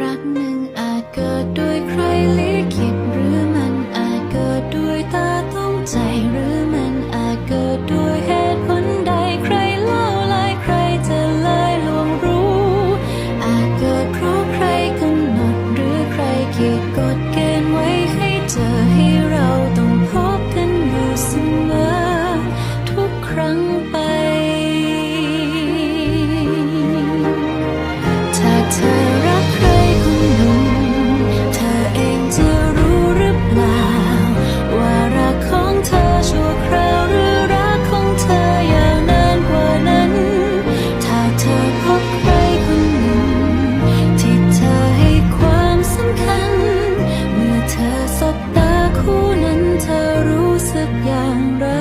รักหนึ่ง กอย่างไร